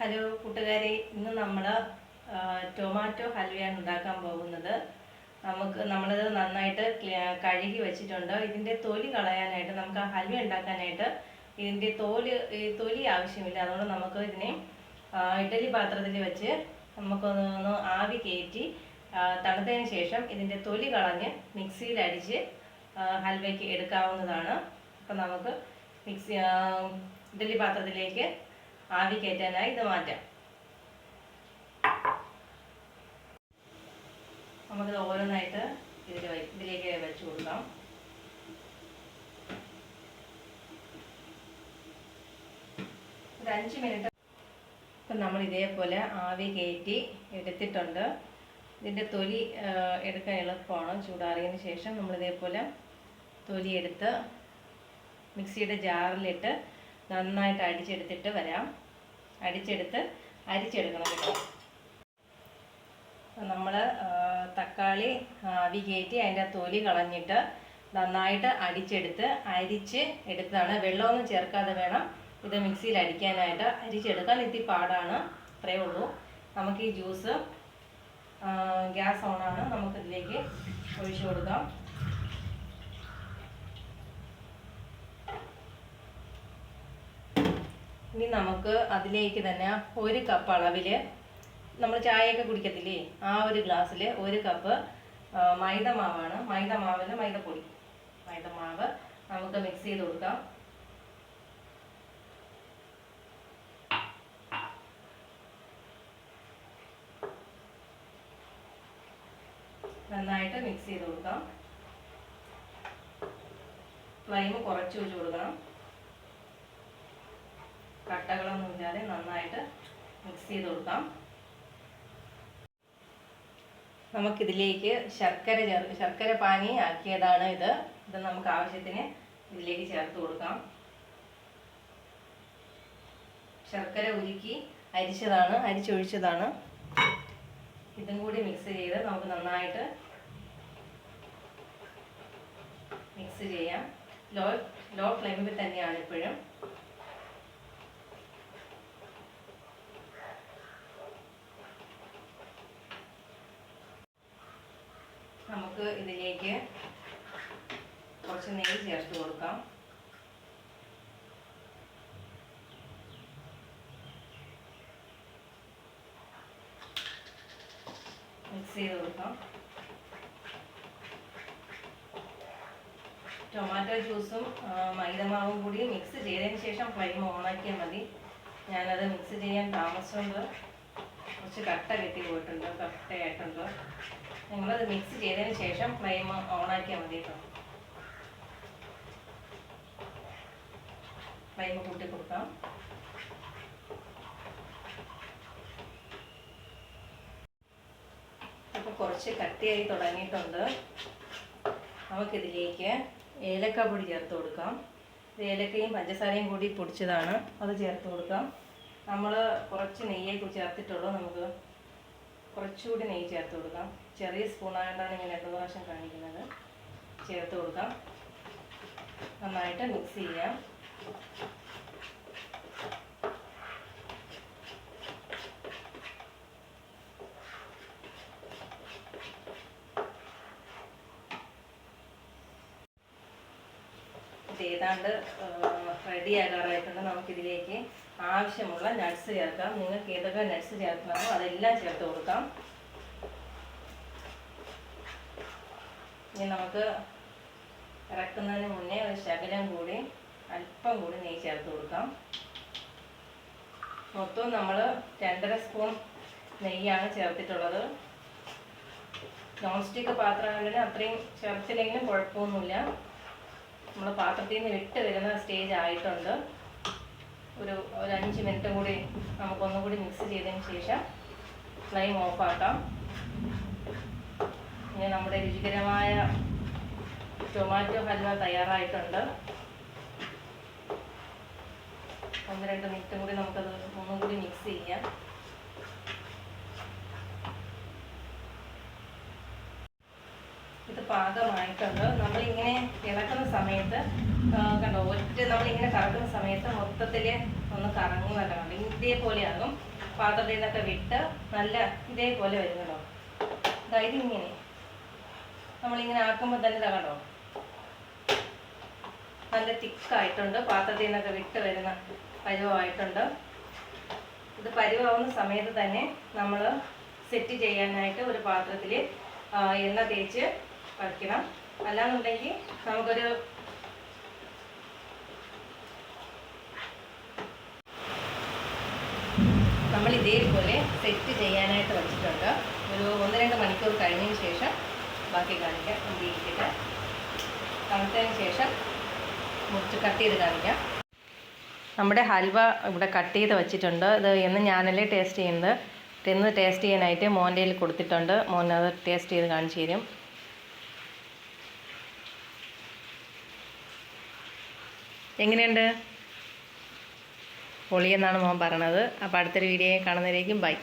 Hello കൂട്ടുകാരെ ഇന്ന് നമ്മൾ ടൊമാറ്റോ ഹൽവയാണ് ഉണ്ടാക്കാൻ പോകുന്നത്. നമുക്ക് നമ്മളത് നന്നായിട്ട് കഴുകി വെച്ചിട്ടുണ്ട്. ഇതിന്റെ തൊലി കളയാനായിട്ട് നമുക്ക് ഹൽവ ഉണ്ടാക്കാനായിട്ട് ഇതിന്റെ തോൽ തൊലി ആവശ്യമില്ല. അതുകൊണ്ട് നമുക്ക് ഇതിനെ ഇഡലി പാത്രത്തിൽ വെച്ച് നമുക്കൊന്ന് ആവി കയറ്റി തണുത്തതിന് ശേഷം ഇതിന്റെ തൊലി കളഞ്ഞ് മിക്സിയിൽ അടിച്ച് ഹൽവയ്ക്ക് എടുക്കാവുന്നതാണ്. അപ്പം നമുക്ക് മിക്സി ഇഡലി പാത്രത്തിലേക്ക് ആവി കയറ്റാനായി ഇത് മാറ്റാം. നമുക്കിത് ഓരോന്നായിട്ട് ഇതിൽ ഇതിലേക്ക് വെച്ച് കൊടുക്കാം. ഒരു അഞ്ച് മിനിറ്റ് ഇപ്പം നമ്മൾ ഇതേപോലെ ആവി കയറ്റി എടുത്തിട്ടുണ്ട്. ഇതിന്റെ തൊലി എടുക്കാൻ എളുപ്പമാണ്. ചൂടാറിയതിന് ശേഷം നമ്മൾ ഇതേപോലെ തൊലി മിക്സിയുടെ ജാറിലിട്ട് നന്നായിട്ട് അടിച്ചെടുത്തിട്ട് വരാം. അടിച്ചെടുത്ത് അരിച്ചെടുക്കണം കേട്ടോ. നമ്മൾ തക്കാളി ആവി കയറ്റി അതിന്റെ തൊലി കളഞ്ഞിട്ട് നന്നായിട്ട് അടിച്ചെടുത്ത് അരിച്ച് എടുത്തതാണ്. വെള്ളമൊന്നും ചേർക്കാതെ വേണം ഇത് മിക്സിയിൽ അടിക്കാനായിട്ട് അരിച്ചെടുക്കാൻ. ഇത്തിരി പാടാണ് അത്രയേ ഉള്ളൂ. നമുക്ക് ഈ ജ്യൂസ് ഗ്യാസ് ഓണാണ് നമുക്കിതിലേക്ക് ഒഴിച്ചു കൊടുക്കാം. ഇനി നമുക്ക് അതിലേക്ക് തന്നെ ഒരു കപ്പ് അളവിൽ നമ്മൾ ചായയൊക്കെ കുടിക്കത്തില്ലേ? ആ ഒരു ഗ്ലാസ്സിൽ ഒരു കപ്പ് മൈദ മാവാണ് മൈദ മാവിൽ മൈദപ്പൊടി. മൈദ മാവ് നമുക്ക് മിക്സ് ചെയ്ത് കൊടുക്കാം. നന്നായിട്ട് മിക്സ് ചെയ്ത് കൊടുക്കാം. ഫ്ലെയിം കുറച്ച് വെച്ച് കൊടുക്കണം. കട്ടകളൊന്നും ഇല്ലാതെ നന്നായിട്ട് മിക്സ് ചെയ്ത് കൊടുക്കാം. നമുക്കിതിലേക്ക് ശർക്കര ചേർ ശർക്കര പാനി ആക്കിയതാണ് ഇത്. ഇത് നമുക്ക് ആവശ്യത്തിന് ഇതിലേക്ക് ചേർത്ത് കൊടുക്കാം. ശർക്കര ഉരുക്കി അരിച്ചതാണ് അരിച്ചൊഴിച്ചതാണ്. ഇതും കൂടി മിക്സ് ചെയ്ത് നമുക്ക് നന്നായിട്ട് മിക്സ് ചെയ്യാം. ലോ ലോ ഫ്ലെയിമിൽ തന്നെയാണ് ഇപ്പോഴും. നമുക്ക് ഇതിലേക്ക് കുറച്ച് നെയ്യ് ചേർത്ത് കൊടുക്കാം. മിക്സ് ചെയ്ത് കൊടുക്കാം. ടൊമാറ്റോ ജ്യൂസും മൈദമാവും കൂടി മിക്സ് ചെയ്തതിന് ശേഷം ഫ്ലെയിം ഓണാക്കിയാൽ മതി. ഞാനത് മിക്സ് ചെയ്യാൻ താമസിച്ചുകൊണ്ട് കുറച്ച് കട്ട കെട്ടി പോയിട്ടുണ്ട് കട്ടയായിട്ടുണ്ട് നിങ്ങളത് മിക്സ് ചെയ്തതിന് ശേഷം ഫ്ലെയിം ഓണാക്കിയാൽ മതി കേട്ടോ ഫ്ലെയിം കൂട്ടി കൊടുക്കാം. അപ്പോൾ കുറച്ച് കട്ടിയായി തുടങ്ങിയിട്ടുണ്ട്. നമുക്കിതിലേക്ക് ഏലക്ക പൊടി ചേർത്ത് കൊടുക്കാം. ഏലക്കയും പഞ്ചസാരയും കൂടി പൊടിച്ചതാണ്. അത് ചേർത്ത് കൊടുക്കാം. നമ്മൾ കുറച്ച് നെയ്യേ ചേർത്തിട്ടുള്ളൂ. നമുക്ക് കുറച്ചുകൂടി നെയ്യ് ചേർത്ത് കൊടുക്കാം. ചെറിയ സ്പൂണായതുകൊണ്ടാണ് ഇങ്ങനെ രണ്ട് പ്രാവശ്യം കാണിക്കുന്നത്. ചേർത്ത് കൊടുക്കാം. നന്നായിട്ട് മിക്സ് ചെയ്യാം. ഏതാണ്ട് റെഡി ആകാറായിട്ടുണ്ട് നമുക്കിതിലേക്ക് ആവശ്യമുള്ള നട്ട്സ് ചേർക്കാം. നിങ്ങൾക്ക് ഏതൊക്കെ നട്ട്സ് ചേർക്കണമോ അതെല്ലാം ചേർത്ത് കൊടുക്കാം. ഇനി നമുക്ക് ഇറക്കുന്നതിന് മുന്നേ ഒരു ശകലം കൂടി അല്പം കൂടി നെയ്യ് ചേർത്ത് കൊടുക്കാം. മൊത്തം നമ്മൾ രണ്ടര സ്പൂൺ നെയ്യാണ് ചേർത്തിട്ടുള്ളത്. നോൺ സ്റ്റിക്ക് പാത്രങ്ങളിൽ അത്രയും ചേർത്തില്ലെങ്കിലും കുഴപ്പമൊന്നുമില്ല. നമ്മൾ പാത്രത്തിൽ നിന്ന് വിട്ട് വരുന്ന സ്റ്റേജ് ആയിട്ടുണ്ട്. ഒരു ഒരു അഞ്ച് മിനിറ്റ് കൂടി നമുക്കൊന്നും കൂടി മിക്സ് ചെയ്തതിന് ശേഷം ഫ്ലെയിം ഓഫാക്കാം ഇനി നമ്മുടെ രുചികരമായ ടൊമാറ്റോ ഹൽവ തയ്യാറായിട്ടുണ്ട്. ഒന്ന് രണ്ട് മിനിറ്റ് കൂടി നമുക്കത് ഒന്നും കൂടി മിക്സ് ചെയ്യാം ഇത് പാകമായിട്ടുണ്ട്. നമ്മളിങ്ങനെ ഇളക്കുന്ന സമയത്ത് കണ്ടോ ഒറ്റ നമ്മളിങ്ങനെ കറക്കുന്ന സമയത്ത് മൊത്തത്തിൽ ഒന്ന് കറങ്ങുന്നതാണ് ഇതേപോലെയാകും പാത്രത്തിൽ നിന്നൊക്കെ വിട്ട് നല്ല ഇതേപോലെ വരുന്നുണ്ടോ അതായത് ഇങ്ങനെ നമ്മളിങ്ങനെ ആക്കുമ്പോൾ തന്നെ കണ്ടോ. നല്ല തിക്കായിട്ടുണ്ട്. പാത്രത്തിൽ നിന്നൊക്കെ വിട്ട് വരുന്ന പരുവമായിട്ടുണ്ട്. ഇത് പരുവാവുന്ന സമയത്ത് തന്നെ നമ്മൾ സെറ്റ് ചെയ്യാനായിട്ട് ഒരു പാത്രത്തിൽ എണ്ണ തേച്ച് വയ്ക്കണം അല്ലാന്നുണ്ടെങ്കിൽ നമുക്കൊരു നമ്മൾ ഇതേപോലെ സെറ്റ് ചെയ്യാനായിട്ട് വെച്ചിട്ടുണ്ട് ഒരു ഒന്ന് രണ്ട് മണിക്കൂർ കഴിഞ്ഞതിന് ശേഷം ബാക്കി കാണിക്കാം. നമുക്ക് ഇരിക്കട്ടെ തണുത്തതിന് ശേഷം മുറിച്ച് കട്ട് ചെയ്ത് കാണിക്കാം. നമ്മുടെ ഹൽവ ഇവിടെ കട്ട് ചെയ്ത് വെച്ചിട്ടുണ്ട്. ഇത് എന്ന് ഞാനല്ലേ ടേസ്റ്റ് ചെയ്യുന്നത്. എന്ന് ടേസ്റ്റ് ചെയ്യാനായിട്ട് മോന്റെ കൊടുത്തിട്ടുണ്ട്. മോൻ അത് ടേസ്റ്റ് ചെയ്ത് കാണിച്ചു തരും. എങ്ങനെയുണ്ട്? പൊളിയെന്നാണ് മോൻ പറഞ്ഞത് അപ്പോൾ അടുത്തൊരു വീഡിയോ കാണുന്നതിലേക്കും ബൈ.